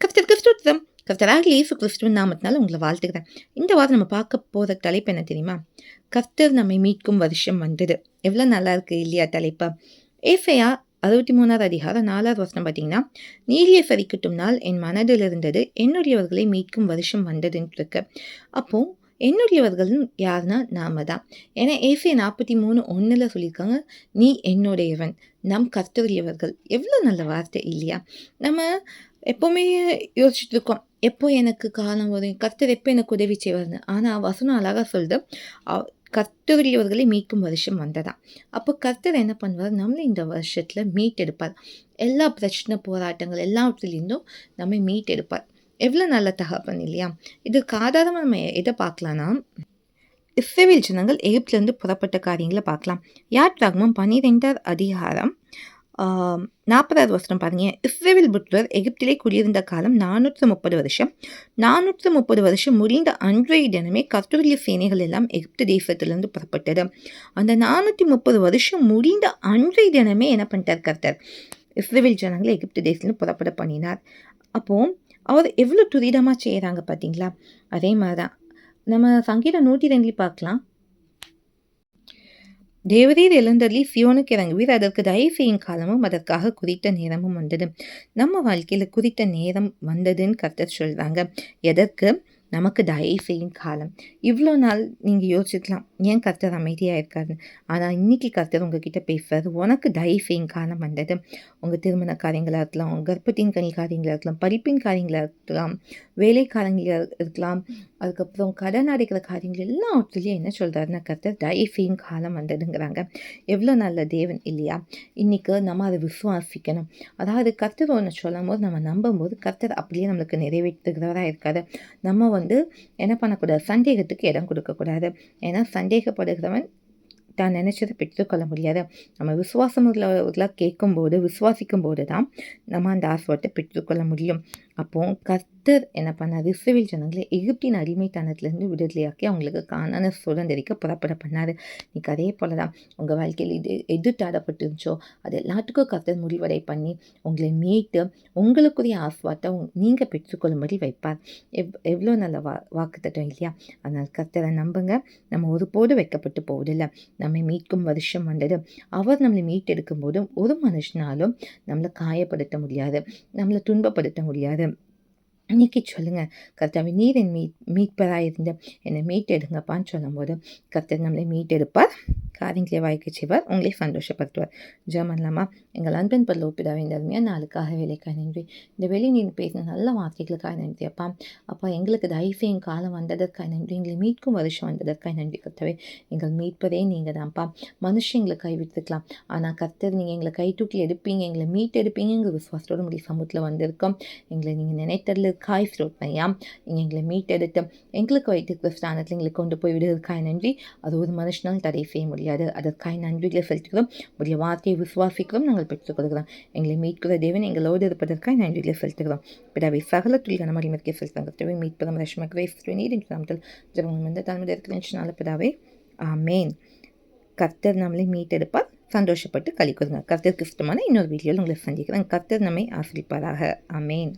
கர்த்தருக்கு ஸ்தோத்திரம் கர்த்தராக ஏசு கிறிஸ்துவின் நாமத்தினால உங்களை வாழ்த்துக்கிறேன் இந்த வாரம் நம்ம பார்க்க போகிற தலைப்பு என்ன தெரியுமா? கர்த்தர் நம்மை மீட்கும் வருஷம் வந்தது. எவ்வளோ நல்லா இருக்குது இல்லையா தலைப்பு? ஏசையா அறுபத்தி மூணாவது அதிகாரம் நாலாவது வருஷம் பார்த்தீங்கன்னா நீரியை சரிக்கட்டும் நாள் என் மனதில் இருந்தது. என்னுடையவர்களை மீட்கும் வருஷம் வந்ததுன்னு இருக்கு. அப்போது என்னுடையவர்கள் யாருன்னா நாம தான். ஏன்னா ஏசை நாற்பத்தி மூணு ஒன்றில் சொல்லியிருக்காங்க நீ என்னுடையவன். நம் கர்த்தருடையவர்கள். எவ்வளோ நல்ல வார்த்தை இல்லையா? நம்ம எப்போவுமே யோசிச்சுட்டு இருக்கோம் எப்போ எனக்கு காலம் வரும் கர்த்தர் எப்போ எனக்கு உதவி செய்வார்னு ஆனால் வசனம் அழகாக சொல்லுது அவ- மீட்கும் வருஷம் வந்ததா அப்போ கர்த்தர் என்ன பண்ணுவார் நம்மளை இந்த வருஷத்தில் மீட்டெடுப்பார் எல்லா பிரச்சனை போராட்டங்கள் எல்லாத்துலேருந்தும் நம்மை மீட்டெடுப்பார் எவ்வளோ நல்ல தகப்பன் இல்லையா இதுக்கு ஆதாரமாக நம்ம எதை பார்க்கலான்னா இஸ்ரேல் ஜனங்கள் எகிப்திலிருந்து புறப்பட்ட காரியங்களை பார்க்கலாம் யாத்ராகமம் பன்னிரெண்டாவது அதிகாரம் நாற்பதாவது வசனம் பாருங்க. இஸ்ரேவில் புத்தர் எகிப்திலே குடியிருந்த காலம் நானூற்று முப்பது வருஷம். நானூற்று முப்பது வருஷம் முடிந்த அன்றைய தினமே கர்த்தருடைய சேனைகள் எல்லாம் எகிப்து தேசத்திலிருந்து புறப்பட்டது. அந்த நானூற்றி முப்பது வருஷம் முடிந்த அன்றைய தினமே என்ன பண்ணிட்டார் கர்த்தர்? இஸ்ரேவில் ஜனங்களை எகிப்து தேசத்துலேருந்து புறப்பட பண்ணினார். அப்போது அவர் எவ்வளோ துரிதமாக செய்கிறாங்க பார்த்தீங்களா அதே மாதிரி தான் நம்ம சங்கீதம் நூற்றி ரெண்டில் பார்க்கலாம். தேவரீர் எழுந்தருளி சியோனுக்கு இறங்குவீர். அதற்கு தயவு செய்யும் காலமும் அதற்காக குறித்த நேரமும் வந்தது. நம்ம வாழ்க்கையில் குறித்த நேரம் வந்ததுன்னு கர்த்தர் சொல்கிறாங்க எதற்கு? நமக்கு தயவு செய்யும் காலம். இவ்வளோ நாள் நீங்கள் யோசிச்சுக்கலாம் ஏன் கர்த்தர் அமைதியாக இருக்காருன்னு ஆனால் இன்னைக்கு கர்த்தர் உங்ககிட்ட பேசுகிறார் உனக்கு தயவு செய்யும் காலம் வந்தது. உங்கள் திருமண காரியங்களாக இருக்கலாம் உங்கள் கர்ப்பத்தின் கனி காரியங்களாக இருக்கலாம் படிப்பின் காரியங்களாக இருக்கலாம் வேலை காரியங்களாக இருக்கலாம் அதுக்கப்புறம் கடன் அடைக்கிற காரியங்கள் எல்லாவற்றிலையும் என்ன சொல்கிறாருன்னா கர்த்தர் தயவு காலம் வந்ததுங்கிறாங்க. எவ்வளோ நல்ல தேவன் இல்லையா? இன்றைக்கு நம்ம அதை விசுவாசிக்கணும். அதாவது கர்த்தர் ஒன்று சொல்லும் போது நம்ம நம்பும்போது கர்த்தர் அப்படியே நம்மளுக்கு நிறைவேற்றுகிறவராக இருக்காது நம்ம வந்து என்ன பண்ணக்கூடாது? சந்தேகத்துக்கு இடம் கொடுக்கக்கூடாது. ஏன்னா சந்தேகப்படுகிறவன் தான் நினச்சதை பெற்றுக்கொள்ள முடியாது. நம்ம விசுவாசம் உள்ளவர்களாக கேட்கும்போது விசுவாசிக்கும் போது தான் நம்ம அந்த ஆசீர்வாதத்தை பெற்றுக்கொள்ள முடியும். அப்போது கர்த்தர் என்ன பண்ணார்? இஸ்ரேல் ஜனங்களை எகிப்தின் அடிமைத்தனத்திலேருந்து விடுதலையாக்கி அவங்களுக்கு காணான சுதந்திரிக்க புறப்பட பண்ணார். நீ அதே போல தான் உங்கள் வாழ்க்கையில் இது எது தடப்பட்டுருந்துச்சோ அது எல்லாத்துக்கும் கர்த்தர் முடிவடை பண்ணி உங்களை மீட்டு உங்களுக்குரிய ஆஸ்வாத்தை நீங்கள் பெற்றுக்கொள்ளும்படி வைப்பார். எவ் எவ்வளோ நல்ல வா வாக்குத்தட்டம் இல்லையா? அதனால் கர்த்தரை நம்புங்க. நம்ம ஒருபோது வைக்கப்பட்டு போவதில்லை. நம்மை மீட்கும் வருஷம் வந்தது. அவர் நம்மளை மீட்டெடுக்கும் போதும் ஒரு மனுஷனாலும் நம்மளை காயப்படுத்த முடியாது. நம்மளை துன்பப்படுத்த முடியாது. இன்னைக்கு சொல்லுங்கள் கர்த்தாவை நீர் என் மீட் மீட்பராக இருந்து என்னை மீட்டெடுங்கப்பான்னு சொல்லும்போது கர்த்தர் நம்மளை மீட்டெடுப்பார். காரியங்களை வாய்க்கு செய்வார். உங்களை சந்தோஷப்படுத்துவார். ஜெர்மன்லாமா எங்கள் அன்பன் பல்ல ஒப்பிடாவே இந்த அருமையாக நாளுக்காக வேலைக்காக நன்றி. இந்த வெளி நீர் பேசின நல்ல வார்த்தைகளுக்காக நன்றி அப்பா. அப்பா எங்களுக்கு என் காலம் வந்ததற்காக நன்றி. எங்களை மீட்கும் வருஷம் வந்ததற்காக நன்றி கர்த்தவை. எங்கள் மீட்பதே நீங்கள் தான்ப்பா மனுஷன் எங்களை ஆனால் கர்த்தர் நீங்கள் எங்களை கை தூக்கி எடுப்பீங்க. எங்களை மீட்டெடுப்பீங்க விசுவாசத்தோடு முடிய சமூகத்தில் வந்திருக்கோம். எங்களை நீங்கள் நினைத்ததில் காய் ஃப்ரூட் பையா நீங்கள் எங்களை மீட்டெடுத்து எங்களுக்கு வைத்திருக்கிற ஸ்தானத்தில் எங்களுக்கு கொண்டு போய் விடுவதற்காக நன்றி. அது ஒரு மனுஷனால் தடை செய்ய முடியாது. அதற்காக நன்றிகளை செலுத்துகிறோம் உடைய வார்த்தையை விசுவாசிக்கிறோம். நாங்கள் பெற்றுக்கொள்கிறோம் எங்களை மீட்கிற தேவன் எங்களோடு இருப்பதற்காக நன்றிகளை செலுத்துகிறோம். பிறவை சகல துளிகள் நம்ம மரிமதிக்க செலுத்தாங்க. மீட்புறம் ரஷ்மக்ரை நீர் என்று நாமத்தில் ஜபம் வந்து தலைமுறை இருக்கிற பிறவை ஆமேன். கர்த்தர் நம்மளை மீட்டெடுப்பார் சந்தோஷப்பட்டு கழிக்குதுங்க கர்த்தருக்கு இஷ்டமான இன்னொரு வீடியோவில் உங்களை சந்திக்கிறேன். கர்த்தர் நம்மை ஆசிரிப்பாராக. ஆமேன்.